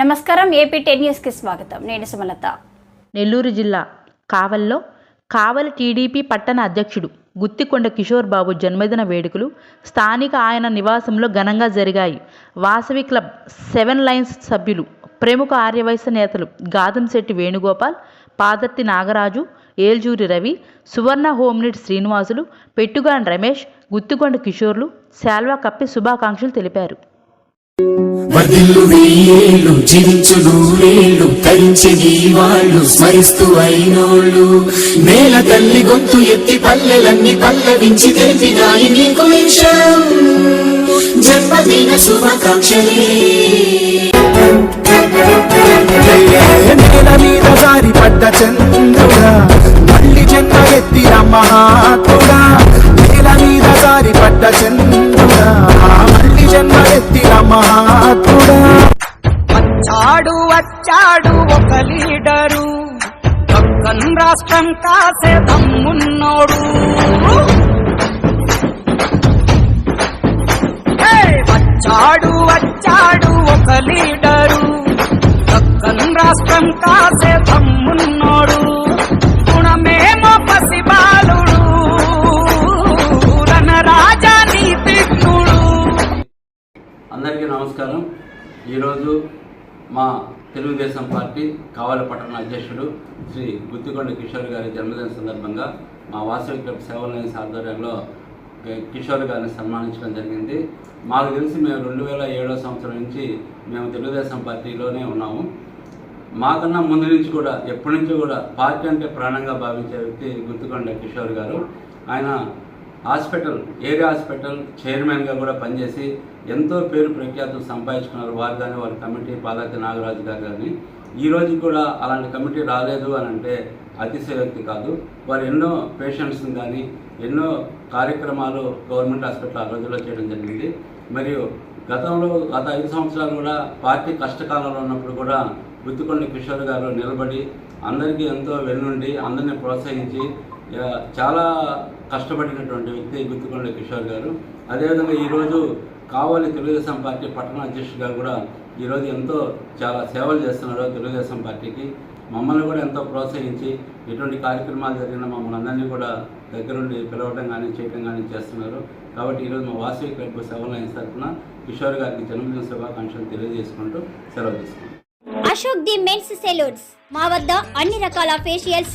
నమస్కారం AP ten న్యూస్కి స్వాగతం. నేను సుమలత. నెల్లూరు జిల్లా కావల్లో కావలి టీడీపీ పట్టణ అధ్యక్షుడు గుత్తికొండ కిషోర్ బాబు జన్మదిన వేడుకలు స్థానిక ఆయన నివాసంలో ఘనంగా జరిగాయి. వాసవి క్లబ్ సెవెన్ లైన్స్ సభ్యులు ప్రముఖ ఆర్యవైశ్య నేతలు గాదంశెట్టి వేణుగోపాల్ పాదర్తి నాగరాజు ఏల్జూరి రవి సువర్ణ హోమ్నిట్ శ్రీనివాసులు పెట్టుగాన్ రమేష్ గుత్తికొండ కిషోర్లు శాల్వా కప్పి శుభాకాంక్షలు తెలిపారు. వదిల్లు వెయ్యేళ్ళు జీవించు నూరేళ్ళు తరించి నీ వాళ్ళు స్మరిస్తూ అయినోళ్ళు. నేల తల్లి గొంతు ఎత్తి పల్లెలన్నీ పల్లవించి తెలిపినాయి నీకు విషయం. జన్మదిన శుభాకాంక్షలే. వచ్చాడు వచ్చాడు ఒక లీడరు. దక్కన్ రాష్ట్రం కాసే దమ్మున్నోడు. వచ్చాడు వచ్చాడు ఒక లీడరు. దక్కన్ రాష్ట్రం కాసే దమ్మున్నోడు. గుణమేమో పసిబాలుడు రణరాజా నీతిజ్ఞుడు అందరికీ నమస్కారం. ఈరోజు మా తెలుగుదేశం పార్టీ కావలి పట్టణ అధ్యక్షుడు శ్రీ గుత్తికొండ కిషోర్ గారి జన్మదిన సందర్భంగా మా వాసవి క్లబ్ సేవల ఆధ్వర్యంలో కిషోర్ గారిని సన్మానించడం జరిగింది. మాకు తెలిసి మేము రెండు వేల ఏడో సంవత్సరం నుంచి మేము తెలుగుదేశం పార్టీలోనే ఉన్నాము. మాకన్నా ముందు నుంచి కూడా ఎప్పటి నుంచి కూడా పార్టీ అంటే ప్రాణంగా భావించే వ్యక్తి గుర్తుకొండ కిషోర్ గారు. ఆయన హాస్పిటల్ ఏరియా హాస్పిటల్ చైర్మన్గా కూడా పనిచేసి ఎంతో పేరు ప్రఖ్యాతులు సంపాదించుకున్నారు వారు కానీ వారి కమిటీ పాదాతి నాగరాజు గారు కానీ. ఈ రోజు కూడా అలాంటి కమిటీ రాలేదు అని అంటే అతిశయోక్తి కాదు. వారు ఎన్నో పేషెంట్స్ని కానీ ఎన్నో కార్యక్రమాలు గవర్నమెంట్ హాస్పిటల్ ఆ రోజుల్లో చేయడం జరిగింది. మరియు గతంలో గత ఐదు సంవత్సరాలు కూడా పార్టీ కష్టకాలంలో ఉన్నప్పుడు కూడా గుత్తికొండ కిషోర్ గారు నిలబడి అందరికీ ఎంతో వెన్నుండి అందరినీ ప్రోత్సహించి చాలా కష్టపడినటువంటి వ్యక్తి గుత్తుకొండ కిషోర్ గారు. అదేవిధంగా ఈరోజు కావాలి తెలుగుదేశం పార్టీ పట్టణ అధ్యక్షుడిగా కూడా ఈరోజు ఎంతో చాలా సేవలు చేస్తున్నారు తెలుగుదేశం పార్టీకి. మమ్మల్ని కూడా ఎంతో ప్రోత్సహించి ఎటువంటి కార్యక్రమాలు జరిగినా మమ్మల్ని అందరినీ కూడా దగ్గరుండి పిలవటం కానీ చేయటం కానీ చేస్తున్నారు. కాబట్టి ఈరోజు మా వాసవి క్లబ్ సేవలు లైన్స్ తరఫున కిషోర్ గారికి జన్మదిన శుభాకాంక్షలు తెలియజేసుకుంటూ సెలవు తీసుకుంటాం అశోక్ ది మెన్స్ సెలూన్స్ మా వద్ద అన్ని రకాల ఫేషియల్స్